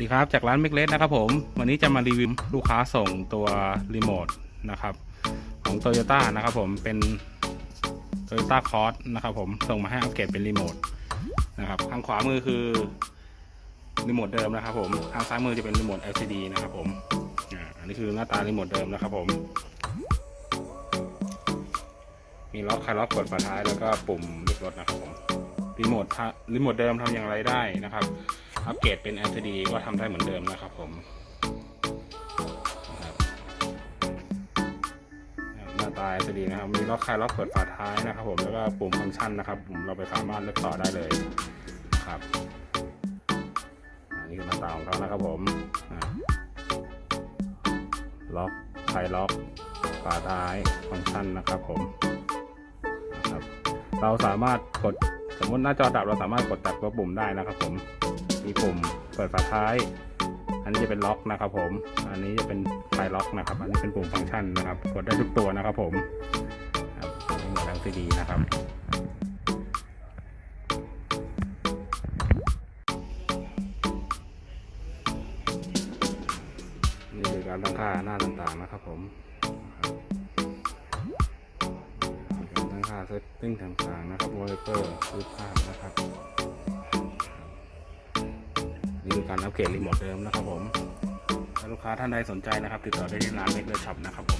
ดีครับจากร้านเมกเลสนะครับผม วันนี้จะมารีวิวลูกค้าส่งตัวรีโมทนะครับของ t o y ยต้นะครับผมเป็น t o y ยต้าคอร์สนะครับผมส่งมาให้อัปเกรดเป็นรีโมทนะครับทางขวามือคือรีโมทเดิมนะครับผมทางซ้ายมือจะเป็นรีโมท LCD นะครับผมอันนี้คือหน้าตารีโมทเดิมนะครับผมมีล็อกคลายล็อกกดฝาท้ายแล้วก็ปุ่มเลือกรถนะครับผม รีโมทรีโมทเดิมทำอย่างไรได้นะครับ อัปเกรดเป็น LCD ก็ทำได้เหมือนเดิมนะครับผมหน้าตา LCD นะครับ มีล็อกคลายล็อกเปิดฝาท้ายนะครับ ผมแล้วก็ปุ่มฟังก์ชันนะครับผมเราไปสามารถเลือกต่อได้เลยครับอันนี้คือหน้าตาของเขานะครับผมล็อกคลายล็อกฝาท้ายฟังก์ชันนะครับผมครับเราสามารถกด สมมติหน้าจอดับเราสามารถกดจับตัวปุ่มได้นะครับ ผม มีปุ่มเปิดฝาท้าย อันนี้จะเป็นล็อกนะครับ ผม อันนี้จะเป็นไฟล็อกนะครับ อันนี้เป็นปุ่มฟังก์ชันนะครับ กดได้ทุกตัวนะครับ ผมครับนี่หมด LCD นะครับนี่คือการตั้งค่าหน้าต่างๆนะครับผมารตั้งค่าเซตติ้งต่างๆนะครับวอลเลเปอร์รูปภาพนะครับนี่คือการอัปเกรดรีโมทเดิมนะครับผมถ้าลูกค้าท่านใดสนใจนะครับ ติดต่อได้ที่ร้านเมกเลอร์ช็อปนะครับผมขอบคุณครับ